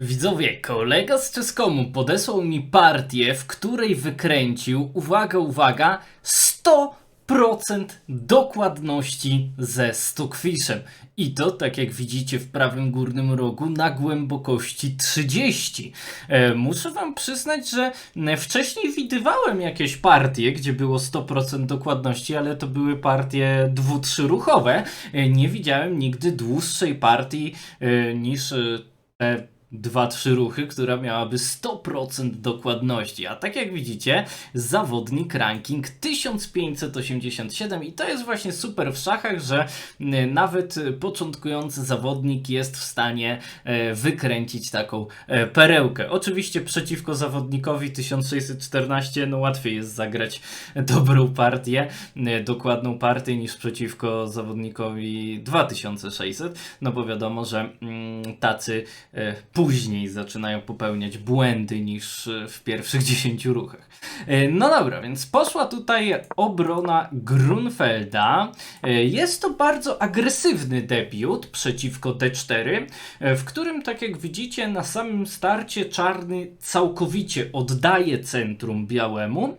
Widzowie, kolega z Czeskomu podesłał mi partię, w której wykręcił, uwaga, uwaga, 100% dokładności ze Stockfishem. I to, tak jak widzicie w prawym górnym rogu, na głębokości 30. E, muszę wam przyznać, że e, wcześniej widywałem jakieś partie, gdzie było 100% dokładności, ale to były partie dwu-trzyruchowe. E, nie widziałem nigdy dłuższej partii e, niż e, te dwa, trzy ruchy, która miałaby 100% dokładności. A tak jak widzicie, zawodnik ranking 1587 i to jest właśnie super w szachach, że y, nawet y, początkujący zawodnik jest w stanie e, wykręcić taką e, perełkę. Oczywiście przeciwko zawodnikowi 1614 no łatwiej jest zagrać dobrą partię, e, dokładną partię niż przeciwko zawodnikowi 2600, no bo wiadomo, że mm, tacy e, później zaczynają popełniać błędy niż e, w pierwszych 10 ruchach. E, No dobra, więc poszła tutaj obrona Grunfelda. E, Jest to bardzo agresywny debiut przeciwko D4, e, w którym, tak jak widzicie, na samym starcie czarny całkowicie oddaje centrum białemu,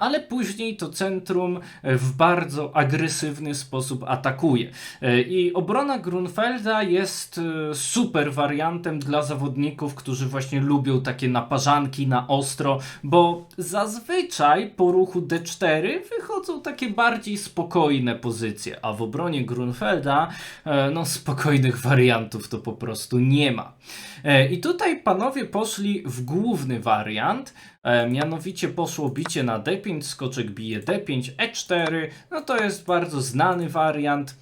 ale później to centrum w bardzo agresywny sposób atakuje. I obrona Grunfelda jest super wariantem dla zawodników, którzy właśnie lubią takie naparzanki na ostro, bo zazwyczaj po ruchu D4 wychodzą takie bardziej spokojne pozycje, a w obronie Grunfelda e, no spokojnych wariantów to po prostu nie ma. E, I tutaj panowie poszli w główny wariant, e, mianowicie poszło bicie na D5, skoczek bije D5, E4, no to jest bardzo znany wariant.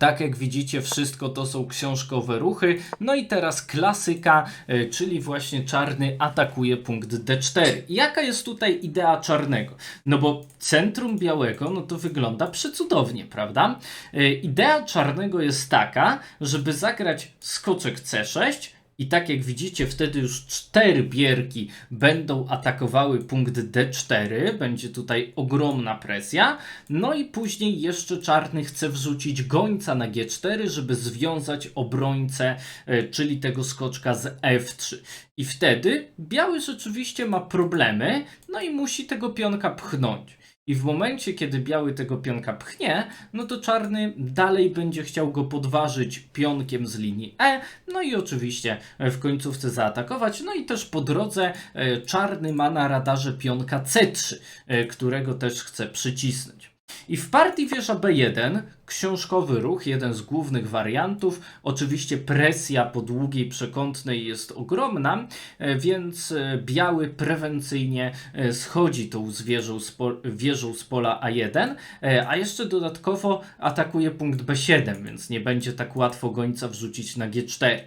Tak jak widzicie, wszystko to są książkowe ruchy. No i teraz klasyka, e, czyli właśnie czarny atakuje punkt D4. I Jaka jest tutaj idea czarnego? No bo centrum białego, no to wygląda przecudownie, prawda? E, Idea czarnego jest taka, żeby zagrać skoczek C6, i tak jak widzicie, wtedy już cztery bierki będą atakowały punkt D4. Będzie tutaj ogromna presja. No i później jeszcze czarny chce wrzucić gońca na G4, żeby związać obrońcę, e, czyli tego skoczka z F3. I wtedy biały rzeczywiście ma problemy, no i musi tego pionka pchnąć. I w momencie, kiedy biały tego pionka pchnie, no to czarny dalej będzie chciał go podważyć pionkiem z linii E, no i oczywiście e, w końcówce zaatakować. No i też po drodze e, czarny ma na radarze pionka C3, e, którego też chce przycisnąć. I w partii wieża B1, książkowy ruch, jeden z głównych wariantów. Oczywiście presja po długiej przekątnej jest ogromna, e, więc e, biały prewencyjnie e, schodzi tą z z, po, wieżą z pola A1, e, a jeszcze dodatkowo atakuje punkt B7, więc nie będzie tak łatwo gońca wrzucić na G4.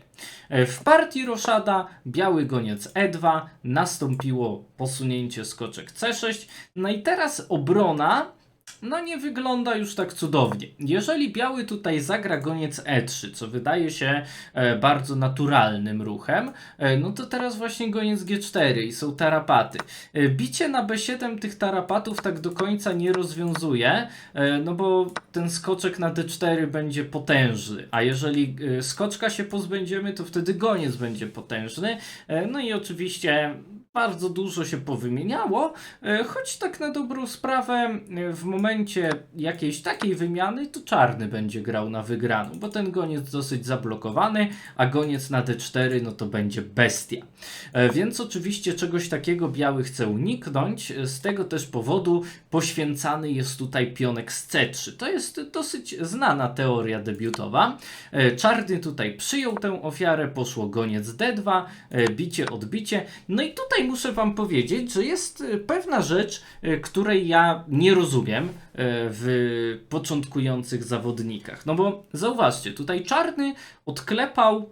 E, W partii roszada biały goniec E2, nastąpiło posunięcie skoczek C6, no i teraz obrona no nie wygląda już tak cudownie. Jeżeli biały tutaj zagra goniec E3, co wydaje się e, bardzo naturalnym ruchem, e, no to teraz właśnie goniec G4 i są tarapaty. E, bicie na B7 tych tarapatów tak do końca nie rozwiązuje, no bo ten skoczek na D4 będzie potężny, a jeżeli skoczka się pozbędziemy, to wtedy goniec będzie potężny. No i oczywiście bardzo dużo się powymieniało, e, choć tak na dobrą sprawę e, w momencie jakiejś takiej wymiany to czarny będzie grał na wygraną, bo ten goniec dosyć zablokowany, a goniec na D4 no to będzie bestia. E, Więc oczywiście czegoś takiego biały chce uniknąć, z tego też powodu poświęcany jest tutaj pionek z C3. To jest dosyć znana teoria debiutowa. Czarny tutaj przyjął tę ofiarę, poszło goniec D2, e, bicie, odbicie. No i tutaj muszę Wam powiedzieć, że jest e, pewna rzecz, e, której ja nie rozumiem e, w początkujących zawodnikach. No bo zauważcie, tutaj czarny odklepał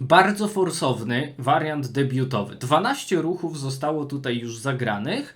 bardzo forsowny wariant debiutowy. 12 ruchów zostało tutaj już zagranych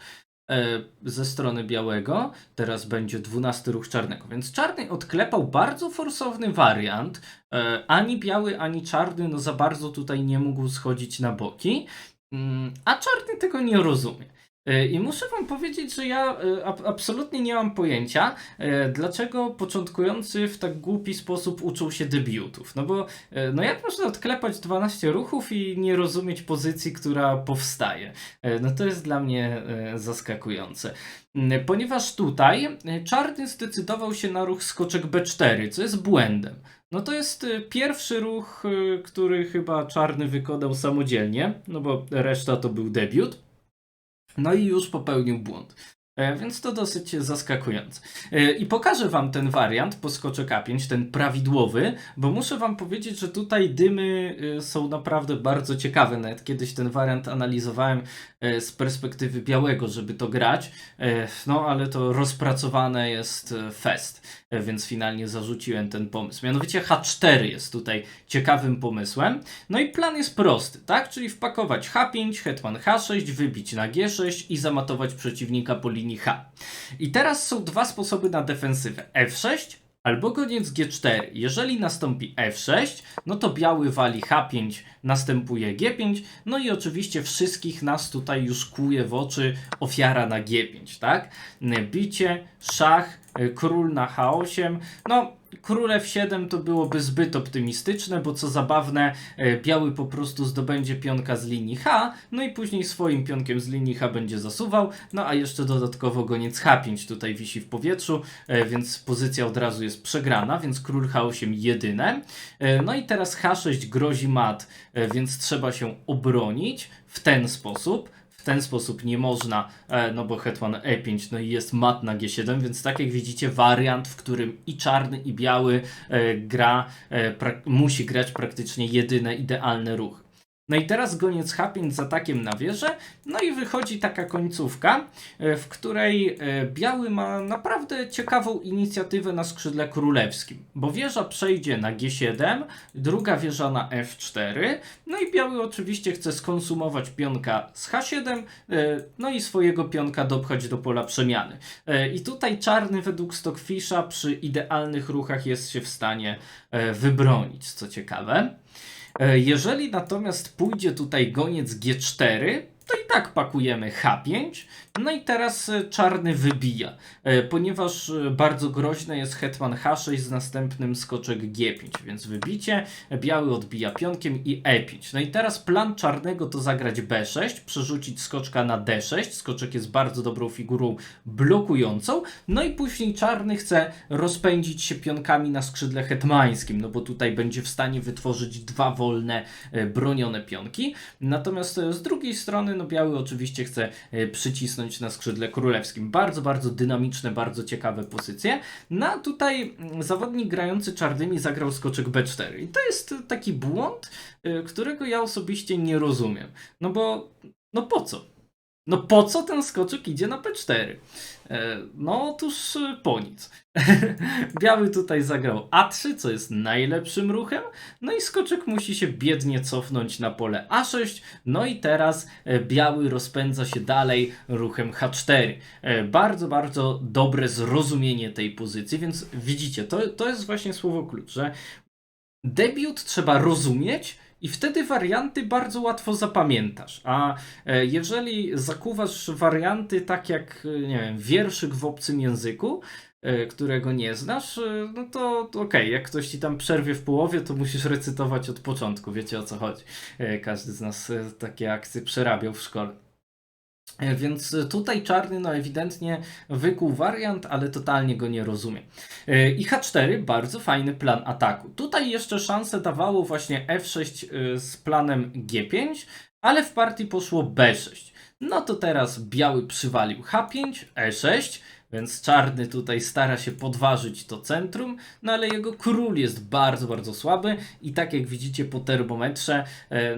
e, ze strony białego. Teraz będzie 12 ruch czarnego. Więc czarny odklepał bardzo forsowny wariant. E, ani biały, ani czarny no za bardzo tutaj nie mógł schodzić na boki. Mm, A czarny tego nie rozumie. E, I muszę wam powiedzieć, że ja e, ab- absolutnie nie mam pojęcia, e, dlaczego początkujący w tak głupi sposób uczą się debiutów. No bo, no jak można odklepać 12 ruchów i nie rozumieć pozycji, która powstaje? No to jest dla mnie zaskakujące. Mm, Ponieważ tutaj czarny zdecydował się na ruch skoczek B4, co jest błędem. No to jest e, pierwszy ruch, e, który chyba czarny wykonał samodzielnie, no bo reszta to był debiut. No i już popełnił błąd. E, Więc to dosyć zaskakujące. E, I pokażę Wam ten wariant po skoczek A5, ten prawidłowy, bo muszę Wam powiedzieć, że tutaj dymy e, są naprawdę bardzo ciekawe. Nawet kiedyś ten wariant analizowałem z perspektywy białego, żeby to grać. No ale to rozpracowane jest fest, więc finalnie zarzuciłem ten pomysł. Mianowicie H4 jest tutaj ciekawym pomysłem. No i plan jest prosty, tak? Czyli wpakować H5, hetman H6, wybić na G6 i zamatować przeciwnika po linii H. I teraz są dwa sposoby na defensywę. F6 albo goniec G4. Jeżeli nastąpi F6, no to biały wali H5, następuje G5, no i oczywiście wszystkich nas tutaj już kłuje w oczy ofiara na G5, tak? Bicie, szach, król na H8, no król F7 to byłoby zbyt optymistyczne, bo co zabawne, e, biały po prostu zdobędzie pionka z linii H, no i później swoim pionkiem z linii H będzie zasuwał, no a jeszcze dodatkowo goniec H5 tutaj wisi w powietrzu, e, więc pozycja od razu jest przegrana, więc król H8 jedyne. E, No i teraz H6 grozi mat, więc trzeba się obronić w ten sposób. Ten sposób nie można, e, no bo hetman E5, no i jest mat na G7, więc tak jak widzicie, wariant, w którym i czarny, i biały e, gra, e, musi grać praktycznie jedyne idealne ruchy. No i teraz goniec H5 z atakiem na wieżę, no i wychodzi taka końcówka, e, w której e, biały ma naprawdę ciekawą inicjatywę na skrzydle królewskim, bo wieża przejdzie na G7, druga wieża na F4, no i biały oczywiście chce skonsumować pionka z H7, e, no i swojego pionka dopchać do pola przemiany. I tutaj czarny według Stockfisha przy idealnych ruchach jest się w stanie wybronić, co ciekawe. E, Jeżeli natomiast pójdzie tutaj goniec G4, to i tak pakujemy H5. No i teraz e, czarny wybija, e, ponieważ e, bardzo groźne jest hetman H6 z następnym skoczek G5, więc wybicie, biały odbija pionkiem i E5. No i teraz plan czarnego to zagrać B6, przerzucić skoczka na D6, skoczek jest bardzo dobrą figurą blokującą, no i później czarny chce rozpędzić się pionkami na skrzydle hetmańskim, no bo tutaj będzie w stanie wytworzyć dwa wolne bronione pionki, natomiast z drugiej strony no biały oczywiście chce e, przycisnąć na skrzydle królewskim. Bardzo, bardzo dynamiczne, bardzo ciekawe pozycje. No a tutaj mm, zawodnik grający czarnymi zagrał skoczek B4 i to jest taki błąd, e, którego ja osobiście nie rozumiem. No bo, no po co? No po co ten skoczek idzie na P4? E, No otóż e, po nic. Biały tutaj zagrał A3, co jest najlepszym ruchem, no i skoczek musi się biednie cofnąć na pole A6, no i teraz e, biały rozpędza się dalej ruchem H4. E, Bardzo, bardzo dobre zrozumienie tej pozycji, więc widzicie, to, to jest właśnie słowo klucz, że debiut trzeba rozumieć i wtedy warianty bardzo łatwo zapamiętasz. A e, jeżeli zakuwasz warianty tak jak, e, nie wiem, wierszyk w obcym języku, e, którego nie znasz, no to, okej, jak ktoś ci tam przerwie w połowie, to musisz recytować od początku, wiecie o co chodzi. Każdy z nas takie akcje przerabiał w szkole. E, Więc tutaj czarny, no ewidentnie wykuł wariant, ale totalnie go nie rozumie. E, I H4, bardzo fajny plan ataku. Tutaj jeszcze szansę dawało właśnie F6 e, z planem G5, ale w partii poszło B6. No to teraz biały przywalił H5, E6, więc czarny tutaj stara się podważyć to centrum, no ale jego król jest bardzo, bardzo słaby i tak jak widzicie po termometrze,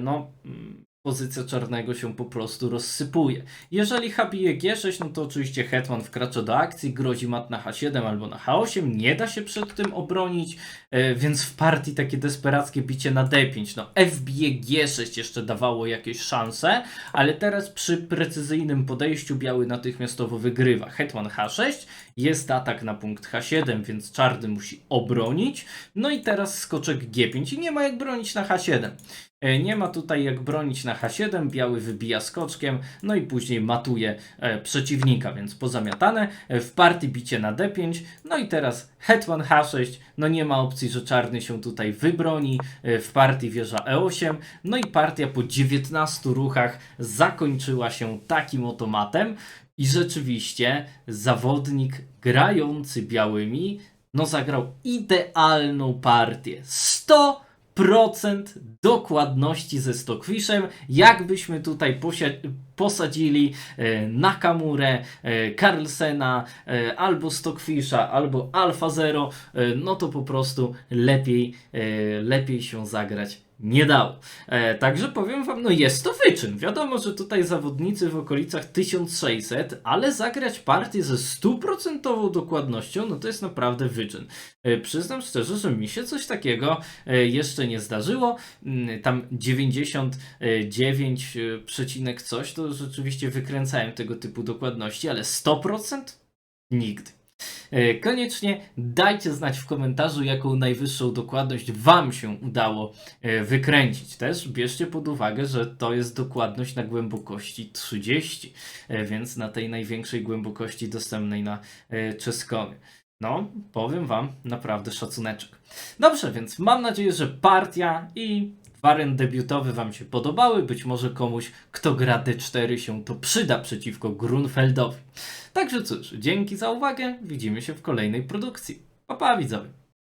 no mm, pozycja czarnego się po prostu rozsypuje. Jeżeli H bije G6, no to oczywiście hetman wkracza do akcji, grozi mat na H7 albo na H8, nie da się przed tym obronić, e, więc w partii takie desperackie bicie na D5, no F bije G6 jeszcze dawało jakieś szanse, ale teraz przy precyzyjnym podejściu biały natychmiastowo wygrywa. Hetman H6, jest atak na punkt H7, więc czarny musi obronić. No i teraz skoczek G5 i nie ma jak bronić na H7. E, Nie ma tutaj jak bronić na H7, biały wybija skoczkiem, no i później matuje e, przeciwnika, więc pozamiatane. E, w partii bicie na D5, no i teraz hetman H6, no nie ma opcji, że czarny się tutaj wybroni. W partii wieża E8, no i partia po 19 ruchach zakończyła się takim otomatem. I rzeczywiście zawodnik grający białymi no zagrał idealną partię. 100% dokładności ze Stockfishem. Jakbyśmy tutaj posadzili e, Nakamurę, e, Carlsena, e, albo Stockfisha, albo Alpha Zero, no to po prostu lepiej, lepiej się zagrać nie dało. E, także powiem wam, no jest to wyczyn. Wiadomo, że tutaj zawodnicy w okolicach 1600, ale zagrać partię ze stuprocentową dokładnością, no to jest naprawdę wyczyn. E, przyznam szczerze, że mi się coś takiego e, jeszcze nie zdarzyło. Mm, Tam 99 e, przecinek coś, to rzeczywiście wykręcałem tego typu dokładności, ale 100%? Nigdy. E, Koniecznie dajcie znać w komentarzu, jaką najwyższą dokładność Wam się udało e, wykręcić. Też bierzcie pod uwagę, że to jest dokładność na głębokości 30, e, więc na tej największej głębokości dostępnej na Czeskomie. No, powiem Wam naprawdę szacuneczek. Dobrze, więc mam nadzieję, że partia i wariant debiutowy Wam się podobały. Być może komuś, kto gra D4 się to przyda przeciwko Grunfeldowi. Także cóż, dzięki za uwagę. Widzimy się w kolejnej produkcji. Pa, pa widzowie.